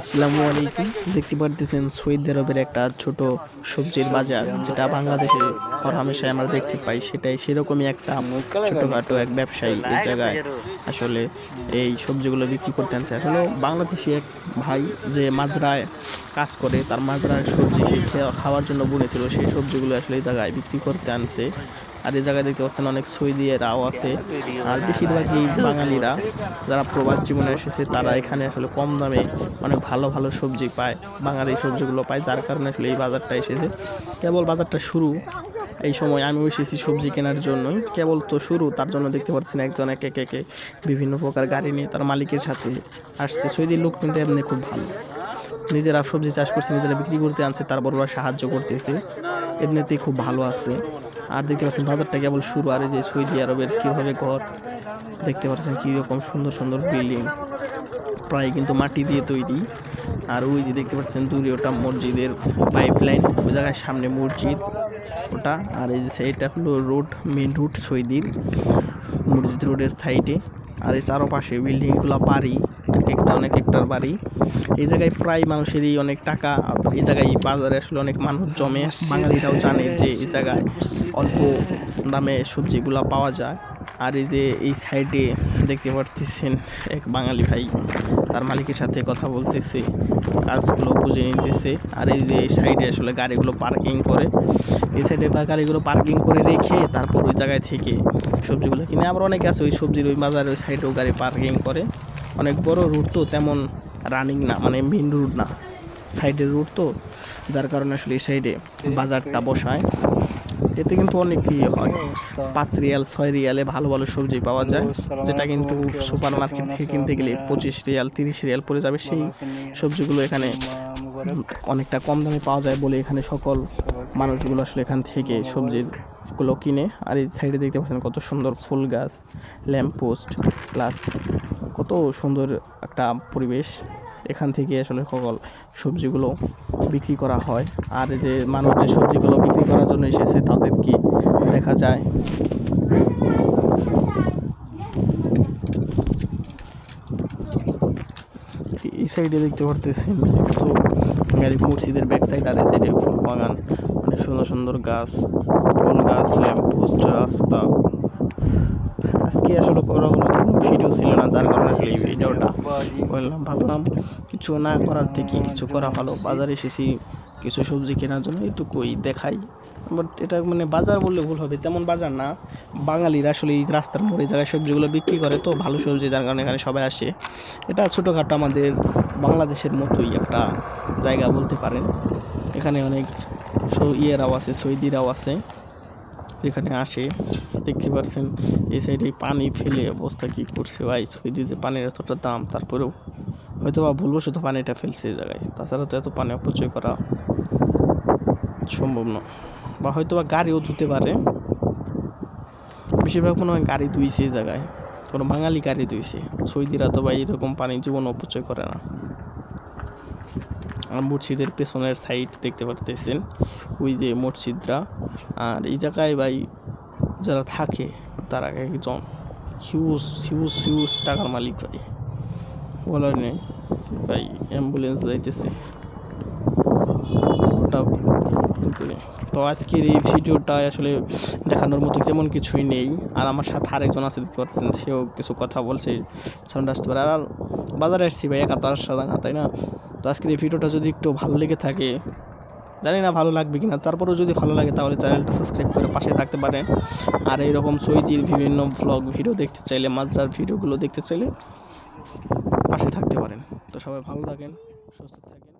আসসালামু আলাইকুম। দেখতে পারতেছেন সৌদি আরবের একটা ছোট সবজির বাজার, যেটা বাংলাদেশে হরহামেশাই আমরা দেখতে পাই। সেটাই সেরকমই একটা ছোটখাটো এক ব্যবসায়ী এই জায়গায় আসলে এই সবজিগুলো বিক্রি করতে আনছে। আসলে বাংলাদেশি এক ভাই যে মাজরায় কাজ করে, তার মাজরায় সবজি সে খাওয়ার জন্য বুনেছিল সেই সবজিগুলো আসলে এই জায়গায় বিক্রি করতে আনছে। আর এই জায়গায় দেখতে পাচ্ছেন অনেক সৌদিরাও আছে। আর বেশিরভাগই বাঙালিরা যারা প্রবাস জীবনে এসেছে, তারা এখানে আসলে কম দামে অনেক ভালো ভালো সবজি পায়, বাঙালি সবজিগুলো পায়। যার কারণে আসলে এই বাজারটা এসেছে। কেবল বাজারটা শুরু এই সময় আমিও এসেছি সবজি কেনার জন্যই। কেবল তো শুরু, তার জন্য দেখতে পাচ্ছেন একজন একে একে বিভিন্ন প্রকার গাড়ি নিয়ে তার মালিকের সাথে আসছে। সৌদির লোক কিন্তু এমনি খুব ভালো। নিজেরা সবজি চাষ করছে, নিজেরা বিক্রি করতে আনছে তারপর ওরা সাহায্য করতেছে। এমনিতেই খুব ভালো আছে। আর দেখতে পাচ্ছেন বাজারটা কেবল শুরু, আর এই যে সৌদি আরবের কীভাবে ঘর, দেখতে পাচ্ছেন কীরকম সুন্দর সুন্দর বিল্ডিং। প্রায় কিন্তু মাটি দিয়ে তৈরি। আর ওই যে দেখতে পাচ্ছেন দূরে ওটা মসজিদের পাইপ লাইন ওই জায়গায় সামনে মসজিদ ওটা। আর এই যে এটা হলো রোড মেন রুট সৌদির। মসজিদ রোডের সাইডে আর এই চারপাশে বিল্ডিংগুলো বাড়ি। এক একটা, অনেক একটার বাড়ি। এই জায়গায় প্রায় মানুষেরই অনেক টাকা এই জায়গায় বাজারে আসলে অনেক মানুষ জমে। বাঙালিরাও জানে যে এই জায়গায় অল্প দামে সবজিগুলো পাওয়া যায়। আর এই যে এই সাইডে দেখতে পারতেছেন এক বাঙালি ভাই, তার মালিকের সাথে কথা বলতেছে কাজগুলো বুঝে নিতেছে। আর এই যে এই সাইডে আসলে গাড়িগুলো পার্কিং করে। এই সাইডে বা গাড়িগুলো পার্কিং করে রেখে তারপর ওই জায়গায় থেকে সবজিগুলো কিনে। আবার অনেকে আছে ওই সবজির ওই বাজারের ওই সাইডেও গাড়ি পার্কিং করে। অনেক বড় রুট তো তেমন রানিং না মানে মেন রুট না। সাইডের রুট তো যার কারণে আসলে এই সাইডে বাজারটা বসায়। এতে কিন্তু অনেক ইয়ে হয়। পাঁচ রিয়াল ছয় রিয়ালে ভালো ভালো সবজি পাওয়া যায়। যেটা কিন্তু সুপার মার্কেট থেকে কিনতে গেলে পঁচিশ রিয়াল তিরিশ রিয়াল পড়ে যাবে। সেই সবজিগুলো এখানে অনেকটা কম দামে পাওয়া যায় বলে এখানে সকল মানুষগুলো আসলে এখান থেকে সবজিগুলো কিনে। আর এই সাইডে দেখতে পাচ্ছেন কত সুন্দর ফুল গাছ ল্যাম্প পোস্ট প্লাস কত সুন্দর একটা পরিবেশ। এখান থেকে আসলে সকল সবজিগুলো বিক্রি করা হয়। আর যে মানুষ যে সবজিগুলো বিক্রি করার জন্য এসেছে তাদেরকে দেখা যায়? এই সাইডে দেখতে পারতেছি তো মেরিক মসজিদের ব্যাক সাইড আর এই সাইডে ফুল বাগান। অনেক সুন্দর সুন্দর গাছ, ফল গাছ ল্যাম্প পোস্ট রাস্তা। আজকে আসলে করার মতো কোনো ভিডিও ছিল না যার কারণে আসলে এই ভিডিওটা বললাম ভাবলাম কিছু না করার থেকে কিছু করা ভালো। বাজারে এসেছি কিছু সবজি কেনার জন্য এটুকুই দেখাই। বাট এটা মানে বাজার বললে ভুল হবে তেমন বাজার না। বাঙালিরা আসলে এই রাস্তার মোড়ে জায়গায় সবজিগুলো বিক্রি করে তো ভালো সবজি যার কারণে এখানে সবাই আসে। এটা ছোটোখাটো আমাদের বাংলাদেশের মতোই একটা জায়গা বলতে পারেন। এখানে অনেক ইয়েরাও আছে সৌদিরাও আছে যেখানে আসে। দেখতে পারছেন, এই সাইডে পানি ফেলে অবস্থা কি করছে ভাই? সৌদিতে পানির এতটা দাম, তারপরেও হয়তো বা ভুলবশত পানিটা ফেলছে এই জায়গায়। তাছাড়া তো এত পানি অপচয় করা সম্ভব না। বা হয়তো বা গাড়িও ধুতে পারে। বেশিরভাগ মনে হয় গাড়ি ধুইছে এই জায়গায়। কোনো বাঙালি গাড়ি ধুইছে। সৌদিরা তো বা এরকম পানি জীবন অপচয় করে না। আর মসজিদের পেছনের সাইড দেখতে পারতেছেন, ওই যে মসজিদরা আর এই জায়গায় ভাই যারা থাকে, তারা এক একজন হিউজ হিউজ হিউজ টাকার মালিক ভাই। বলার নেই, ভাই অ্যাম্বুলেন্স যাইতেছে। তো আজকের এই ভিডিওটা আসলে দেখানোর মতো তেমন কিছুই নেই। আর আমার সাথে আরেকজন আছে, দেখতে পাচ্ছেন, সেও কিছু কথা বলছে সামনে আসতে পারে। আর বাজারে আসছি ভাই, একা তো আর না, তাই না? তো আজকের এই ভিডিওটা যদি একটু ভালো লেগে থাকে জানি না ভালো লাগবে কিনা, তারপরেও যদি ভালো লাগে তাহলে চ্যানেলটা সাবস্ক্রাইব করে পাশে থাকতে পারেন। আর এইরকম সৈজির বিভিন্ন ভ্লগ ভিডিও দেখতে চাইলে মাজরার ভিডিওগুলো দেখতে চাইলে পাশে থাকতে পারেন। তো সবাই ভালো থাকেন, সুস্থ থাকেন।